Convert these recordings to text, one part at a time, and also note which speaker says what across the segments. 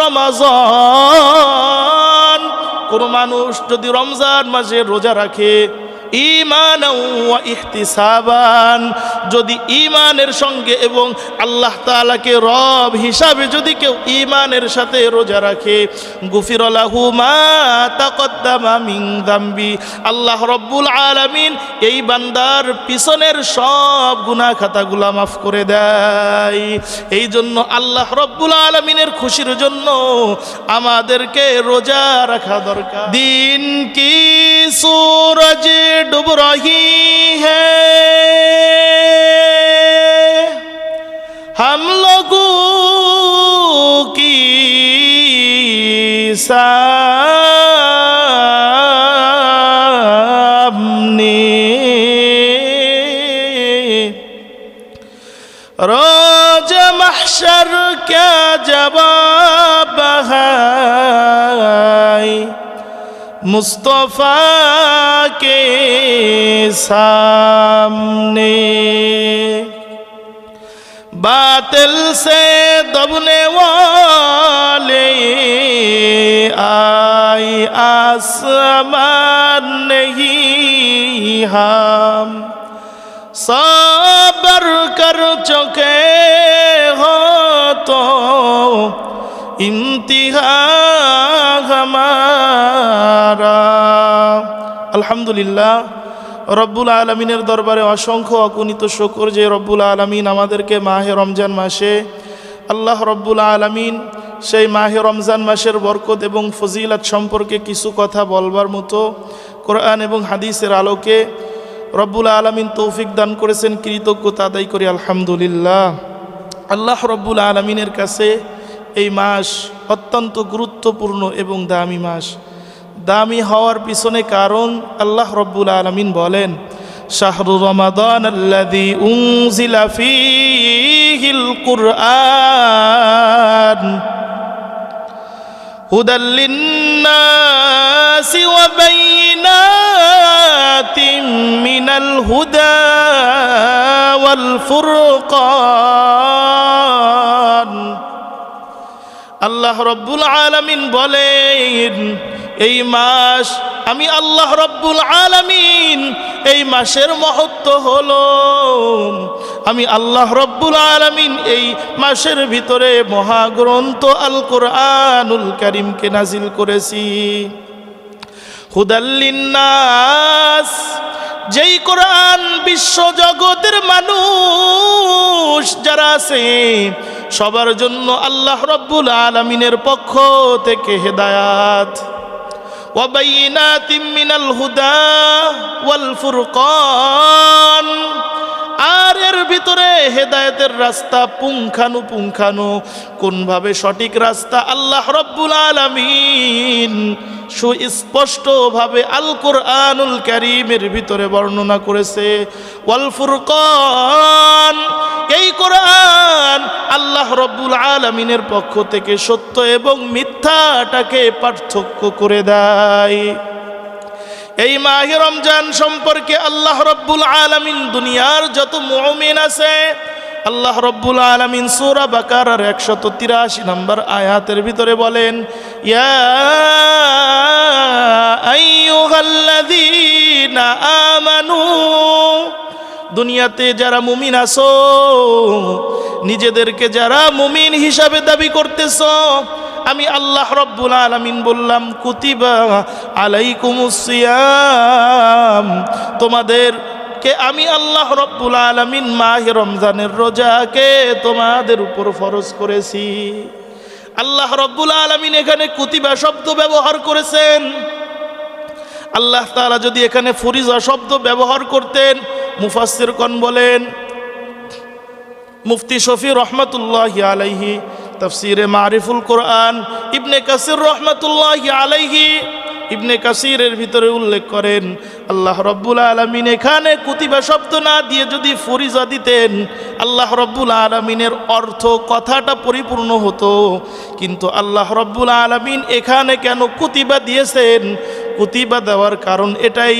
Speaker 1: রমাজন। কোন মানুষ যদি রমজান মাসে রোজা রাখে ইমান ইহতিসাবান। যদি ইমানের সঙ্গে এবং আল্লাহ তাআলাকে রব হিসাবে যদি কেউ ইমানের সাথে রোজা রাখে গুফিরলাহু মা তাকদ্দামা দাম্বি। আল্লাহ রব্বুল আলামিন এই বান্দার পিছনের সব গুনাহ খাতাগুলা মাফ করে দেয়। এই জন্য আল্লাহ রব্বুল আলমিনের খুশির জন্য আমাদেরকে রোজা রাখা দরকার। দিন কি सूरज डूब रही है हम लोगों की सामने रोज महशर क्या जवाब है মুস্তফাকে সামনে। বাতিল সে দবনে ওয়ালে, আই আসমান নেহি হাম। সাবর কর চোখে হতো তো আলহামদুলিল্লাহ, রব্বুল আলমিনের দরবারে অসংখ্য অকুনিত শকর যে রব্বুল আলমিন আমাদেরকে মাহে রমজান মাসে, আল্লাহ রব্বুল আলমিন সেই মাহে রমজান মাসের বরকত এবং ফজিলাত সম্পর্কে কিছু কথা বলবার মতো কোরআন এবং হাদিসের আলোকে রব্বুল আলমিন তৌফিক দান করেছেন, কৃতজ্ঞতা আদায় করি, আলহামদুলিল্লাহ। আল্লাহ রব্বুল আলমিনের কাছে এই মাস অত্যন্ত গুরুত্বপূর্ণ এবং দামি মাস। দামি হওয়ার পিছনে কারণ আল্লাহ রব্বুল আলমিন বলেন, শাহরু রমাদান আল্লাদি উংজিলা ফিহিল কুরআন হুদাল লিন্নাসি ওয়া বাইনাতিম মিনাল হুদা ওয়াল ফুরকান। আল্লাহ রব্বুল আলামিন বলেন এই মাস আমি আল্লাহ রব্বুল আলামিন, এই মাসের মহত্ব হলো, আমি আল্লাহ রব্বুল আলামিন এই মাসের ভিতরে মহাগ্রন্থ আল কোরআনুল করিমকে নাজিল করেছি। হুদাল্লিন্নাস যেই কোরআন বিশ্ব জগতের মানুষ যারা আছে, সবার জন্য আল্লাহ রব্বুল আলমিনের পক্ষ থেকে হেদায়াত। ওয়াবাইনাতিম মিনাল হুদা ওয়াল আর এর ভিতরে হেদায়েতের রাস্তা পুঙ্খানু পুঙ্খানু। কোনভাবে সঠিক রাস্তা আল্লাহ রব্বুল আলামিন? সুস্পষ্টভাবে আল কোরআনুল করিমের ভিতরে বর্ণনা করেছে। ওয়াল ফুরকান এই কোরআন আল্লাহ রব্বুল আলমিনের পক্ষ থেকে সত্য এবং মিথ্যাটাকে পার্থক্য করে দেয়। এই মাহে রমজান সম্পর্কে আল্লাহ রব্বুল আলমিন দুনিয়ার যত মুমিন আছে, আল্লাহ রব্বুল আলমিন সুরা বাকারার একশত তিরাশি নম্বর আয়াতের ভিতরে বলেন, ইয়া দুনিয়াতে যারা মুমিন আসো নিজেদেরকে যারা মুমিন হিসাবে দাবি করতেছ, আমি আল্লাহ রব্বুল আলমিন বললাম, কুতিবা আলাইকুমুসিয়াম তোমাদের কে আমি আল্লাহ রব্বুল আলমিন মাহে রমজানের রোজাকে তোমাদের উপর ফরজ করেছি। আল্লাহ রব্বুল আলমিন এখানে কুতিবা শব্দ ব্যবহার করেছেন। আল্লাহ তাআলা যদি এখানে ফরিজা শব্দ ব্যবহার করতেন মুফাসসির কন বলেন, মুফতি শফি রহমতুল্লাহ আলাইহি, তফসিরে মারিফুল কোরআন, ইবনে কাসির রহমতুল্লাহ আলাইহি, ইবনে কাসিরের ভিতরে উল্লেখ করেন, আল্লাহ রব্বুল আলমিন এখানে কুতিবা শব্দ না দিয়ে যদি ফরিজা দিতেন, আল্লাহ রব্বুল আলমিনের অর্থ কথাটা পরিপূর্ণ হতো। কিন্তু আল্লাহ রব্বুল আলমিন এখানে কেন কুতিবা দিয়েছেন? কুতিবা দেওয়ার কারণ এটাই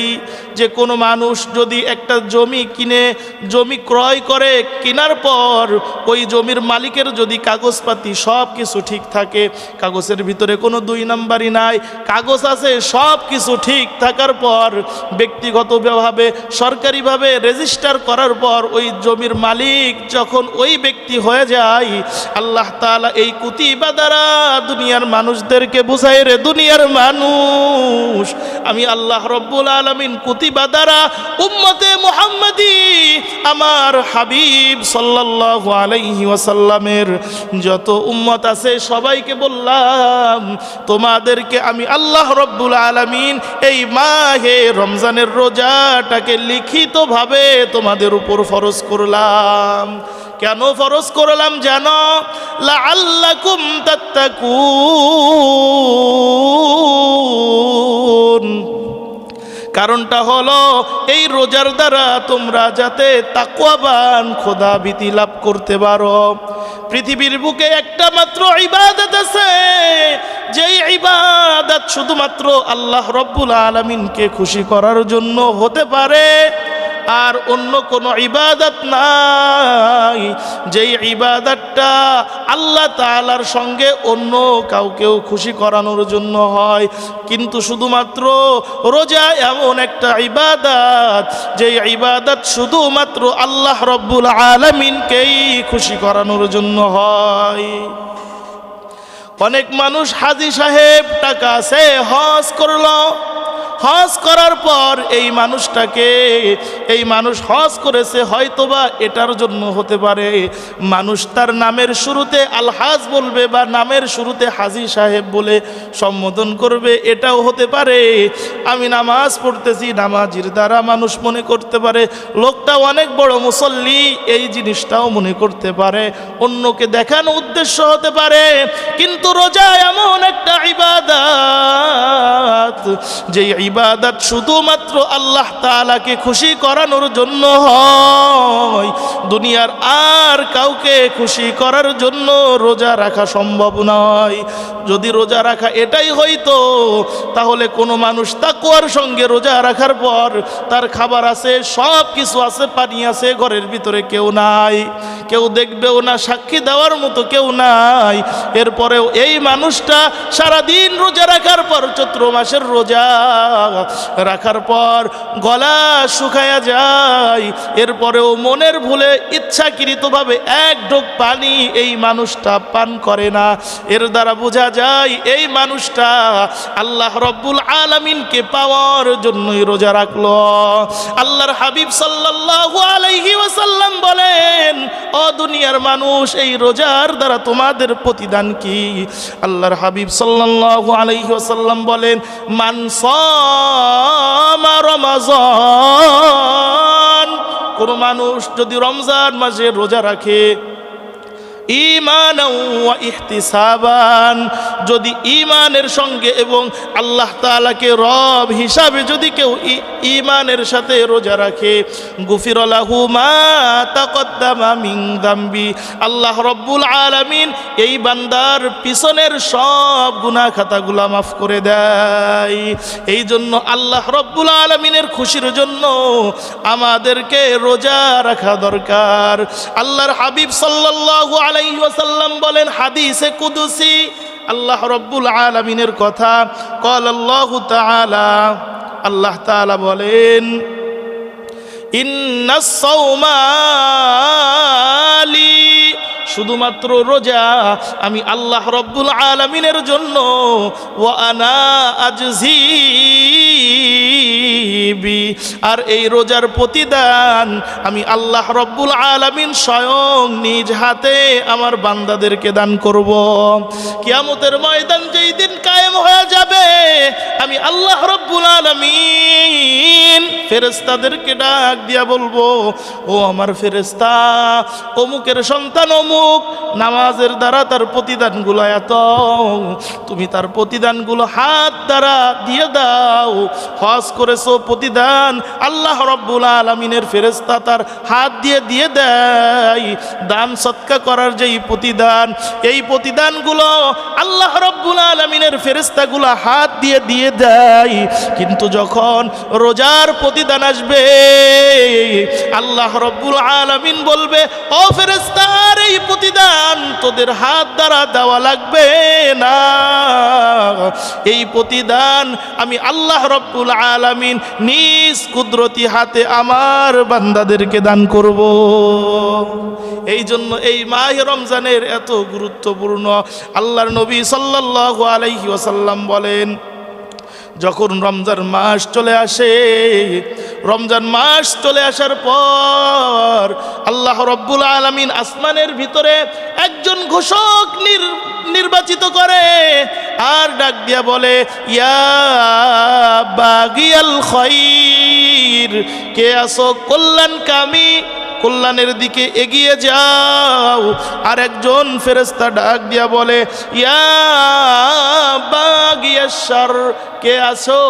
Speaker 1: যে কোনো মানুষ যদি একটা জমি কিনে, জমি ক্রয় করে, কেনার পর ওই জমির মালিকের যদি কাগজপাতি সব কিছু ঠিক থাকে, কাগজের ভিতরে কোনো দুই নাম্বারই নাই, কাগজ আছে সব কিছু ঠিক থাকার পর ব্যক্তিগতভাবে সরকারিভাবে রেজিস্টার করার পর ওই জমির মালিক যখন ওই ব্যক্তি হয়ে যায়, আল্লাহ তাআলা এই কুতিবা দ্বারা দুনিয়ার মানুষদেরকে বুঝাই রে দুনিয়ার মানুষ, আমি আল্লাহ রব্বুল আলমিন দ্বারা উম্মতে মুহাম্মাদি, আমার হাবিব সাল্লাল্লাহু আলাইহি ওয়াসাল্লামের যত উম্মত আছে সবাইকে বললাম, তোমাদেরকে আমি আল্লাহ রব্বুল আলমিন এই মাহে রমজানের রোজাটাকে লিখিতভাবে তোমাদের উপর ফরজ করলাম। কেন ফরজ করলাম জানো? লাআল্লাকুম তাত্তাকুন। কারণটা হলো, এই রোজার দ্বারা তোমরা যাতে তাকুয়াবান খোদা ভীতি লাভ করতে পারো। পৃথিবীর বুকে একটা মাত্র ইবাদত আছে, যেই ইবাদত শুধুমাত্র আল্লাহ রব্বুল আলমিনকে খুশি করার জন্য হতে পারে। আর অন্য কোনো ইবাদত নাই। যেই ইবাদতটা আল্লাহ তাআলার সঙ্গে অন্য কাউকেও খুশি করানোর জন্য হয়। কিন্তু শুধুমাত্র রোজা এমন একটা ইবাদত, যেই ইবাদত শুধুমাত্র আল্লাহ রব্বুল আলমিনকেই খুশি করানোর জন্য হয়। অনেক মানুষ হাজি সাহেব টাকা সে হজ করল। হজ করার পর এই মানুষটাকে, এই মানুষ হজ করেছে, হয়তোবা এটার জন্য হতে পারে। মানুষ তার নামের শুরুতে আলহাজ বলবে বা নামের শুরুতে হাজি সাহেব বলে সম্বোধন করবে, এটাও হতে পারে। আমি নামাজ পড়তেছি, নামাজির দ্বারা মানুষ মনে করতে পারে, লোকটা অনেক বড় মুসল্লি, এই জিনিসটাও মনে করতে পারে। অন্যকে দেখানো উদ্দেশ্য হতে পারে, কিন্তু রোজা এমন একটা ইবাদত যে ইবাদত শুধুমাত্র আল্লাহ তালাকে খুশি করানোর জন্য হয়। দুনিয়ার আর কাউকে খুশি করার জন্য রোজা রাখা সম্ভব নয়। যদি রোজা রাখা এটাই হইতো, তাহলে কোনো মানুষ তাকুয়ার সঙ্গে রোজা রাখার পর তার খাবার আছে, সব কিছু আছে, পানি আছে, ঘরের ভিতরে কেউ নাই। কেউ দেখবেও না, সাক্ষী দেওয়ার মতো কেউ নাই। এরপরেও এই মানুষটা সারাদিন রোজা রাখার পর, চৈত্র মাসের রোজা রাখার পর গলা শুকায়া যায়। এরপরেও মনের ভুলে ইচ্ছাকৃতভাবে এক ঢোক পানি এই মানুষটা পান করে না। এর দ্বারা বোঝা যায় এই মানুষটা আল্লাহ রব্বুল আলমিনকে পাওয়ার জন্যই রোজা রাখল। আল্লাহর হাবিব সাল্লাল্লাহু আলাইহি ওয়াসাল্লাম বলেন, ও দুনিয়ার মানুষ, এই রোজার দ্বারা তোমাদের প্রতিদান কি? আল্লাহর হাবিব সাল্লাল্লাহু আলাইহি ওয়াসাল্লাম বলেন, মান সামা রমাজান। কোন মানুষ যদি রমজান মাসে রোজা রাখে ইহতিসাবান। যদি ইমানের সঙ্গে এবং আল্লাহ তাআলাকে রব হিসাবে যদি কেউ ইমানের সাথে রোজা রাখে গুফিরলাহু আল্লাহ রব্বুল আলামিন এই বান্দার পিছনের সব গুনাহ খাতাগুলা মাফ করে দেয়। এই জন্য আল্লাহ রব্বুল আলমিনের খুশির জন্য আমাদেরকে রোজা রাখা দরকার। আল্লাহর হাবিব সাল্লাল্লাহু আলাইহি ওয়াসাল্লাম বলেন হাদিসে কুদুসি, আল্লাহ রব্বুল আলমিনের কথা। কল আল্লাহ তাআলা আল্লাহ তাআলা বলেন শুধুমাত্র রোজা আমি আল্লাহ রব্বুল আলমিনের জন্য ও আনা আজজিবি আর এই রোজার প্রতিদান আমি আল্লাহ রব্বুল আলমিন স্বয়ং নিজ হাতে আমার বান্দাদেরকে দান করব। কিয়ামতের ময়দান যেই দিন কায়েম হয়ে যাবে, আমি আল্লাহ রব্বুল আলমিন ফেরেস্তাদেরকে ডাক দিয়া বলব, ও আমার ফেরেস্তা অমুকের সন্তান অমুক, নামাজের দ্বারা তার প্রতিদানগুলো এত, তুমি তার প্রতিদানগুলো হাত দ্বারা দিয়ে দাও হজ করেছ, প্রতিদান আল্লাহ রব্বুল আলমিনের ফেরেস্তা তার হাত দিয়ে দিয়ে দেয়। দান সৎকা করার যেই প্রতিদান, এই প্রতিদানগুলো আল্লাহ রব্বুল আলমিনের ফেরেস্তাগুলো হাত দিয়ে দিয়ে দেয়। কিন্তু যখন রোজার প্রতিদান আসবে, আল্লাহ রব্বুল আলমিন বলবে, ও ফেরেস্তার এই প্রতিদান তোদের হাত দ্বারা দেওয়া লাগবে না। এই প্রতিদান আমি আল্লাহ রব্বুল আলমিন নিজ কুদরতি হাতে আমার বান্দাদেরকে দান করব। এই জন্য এই মাহ রমজানের এত গুরুত্বপূর্ণ আল্লাহর নবী সাল্লাল্লাহু আলাইহি ওয়াসাল্লাম বলেন, যখন রমজান মাস চলে আসে রমজান মাস চলে আসার পর আল্লাহ রব্বুল আলমিন আসমানের ভিতরে একজন ঘোষক নির, নির্বাচিত করে আর ডাক দিয়া বলে, ইয়া বাগিয়াল খৈর, কে আসো কল্যাণ কামি কল্যাণের দিকে এগিয়ে যাও। আর একজন ফেরেস্তা ডাক দিয়া বলে, ইয়া কে আসো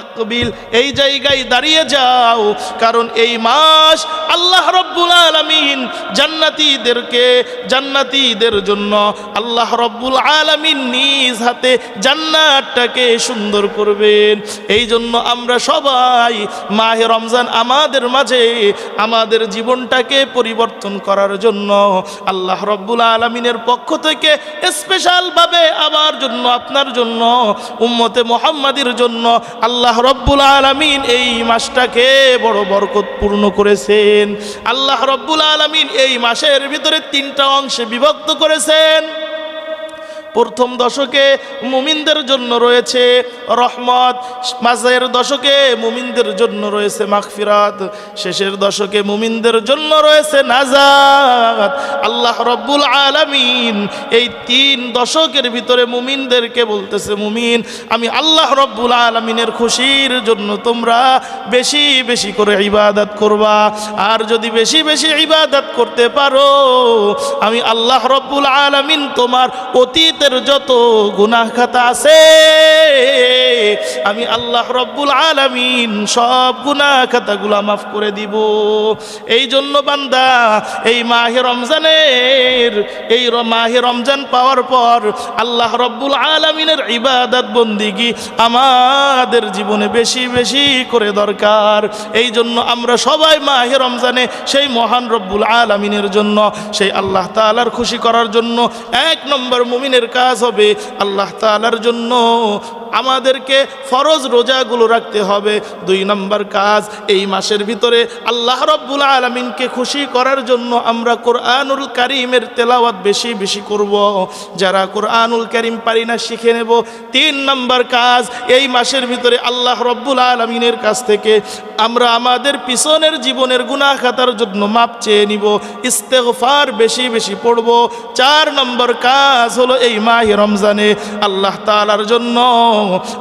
Speaker 1: আকবিল, এই জায়গায় দাঁড়িয়ে যাও। কারণ এই মাস আল্লাহ রব্বুল আলমিন জান্নাতীদেরকে জান্নাতীদের জন্য আল্লাহ রব্বুল আলমিন নিজ হাতে জান্নাতটাকে সুন্দর করবেন। এই জন্য আমরা সবাই মাহে রমজান আমাদের মাঝে আমাদের জীবনটাকে পরিবর্তন করার জন্য আল্লাহ রব্বুল আলমিনের পক্ষ থেকে স্পেশালভাবে আমার জন্য, আপনার জন্য, উম্মতে মোহাম্মদের জন্য আল্লাহ রব্বুল আলমিন এই মাসটাকে বড় বরকতপূর্ণ করেছেন। আল্লাহ রব্বুল আলমিন এই মাসের ভিতরে তিনটা অংশে বিভক্ত করেছেন। প্রথম দশকে মুমিনদের জন্য রয়েছে রহমত, মাঝের দশকে মুমিনদের জন্য রয়েছে মাগফিরাত, শেষের দশকে মুমিনদের জন্য রয়েছে নাজাত। আল্লাহ রব্বুল আলামিন এই তিন দশকের ভিতরে মুমিনদেরকে বলতেছে, মুমিন, আমি আল্লাহ রব্বুল আলমিনের খুশির জন্য তোমরা বেশি বেশি করে ইবাদত করবা। আর যদি বেশি বেশি ইবাদত করতে পারো, আমি আল্লাহ রব্বুল আলমিন তোমার অতীতের যত গুনাহ খাতা আছে, আমি আল্লাহ রব্বুল আলমিন সব গুনাহ খাতাগুলা মাফ করে দিব। এই জন্য বান্দা, এই মাহে রমজানের, এই মাহে রমজান পাওয়ার পর আল্লাহ রব্বুল আলমিনের ইবাদত বন্দিগি আমাদের জীবনে বেশি বেশি করে দরকার। এই জন্য আমরা সবাই মাহে রমজানে সেই মহান রব্বুল আলমিনের জন্য, সেই আল্লাহ তালার খুশি করার জন্য এক নম্বর মুমিনের কাজ হবে আল্লাহ তালার জন্য আমাদেরকে ফরজ রোজাগুলো রাখতে হবে। দুই নম্বর কাজ, এই মাসের ভিতরে আল্লাহ রব্বুল আলমিনকে খুশি করার জন্য আমরা কোরআনুল কারিমের তেলাওয়াত বেশি বেশি করব। যারা কোরআনুল কারিম পারি না শিখে নেব। তিন নম্বর কাজ, এই মাসের ভিতরে আল্লাহ রব্বুল আলমিনের কাছ থেকে আমরা আমাদের পিছনের জীবনের গুনাহ খাতার জন্য মাপ চেয়ে নিব, ইস্তেগফার বেশি বেশি পড়ব। চার নম্বর কাজ হলো এই মাহে রমজানে আল্লাহ তালার জন্য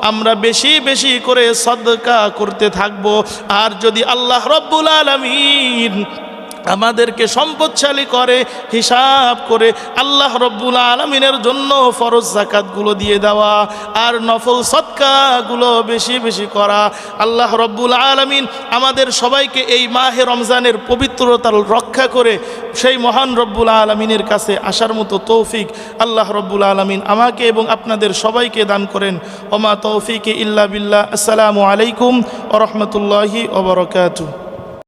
Speaker 1: আমরা বেশি বেশি করে সদকা করতে থাকব। আর যদি আল্লাহ রব্বুল আলমিন আমাদেরকে সম্পদশালী করে, হিসাব করে আল্লাহ রব্বুল আলমিনের জন্য ফরজ জাকাতগুলো দিয়ে দেওয়া আর নফল সৎকাগুলো বেশি বেশি করা। আল্লাহ রব্বুল আলমিন আমাদের সবাইকে এই মাহে রমজানের পবিত্রতার রক্ষা করে সেই মহান রব্বুল আলমিনের কাছে আসার মতো তৌফিক আল্লাহ রব্বুল আলমিন আমাকে এবং আপনাদের সবাইকে দান করেন। ওমা তৌফিক ইল্লা বিল্লাহ। আসসালামু আলাইকুম ও রহমতুল্লাহি ওবরকাতু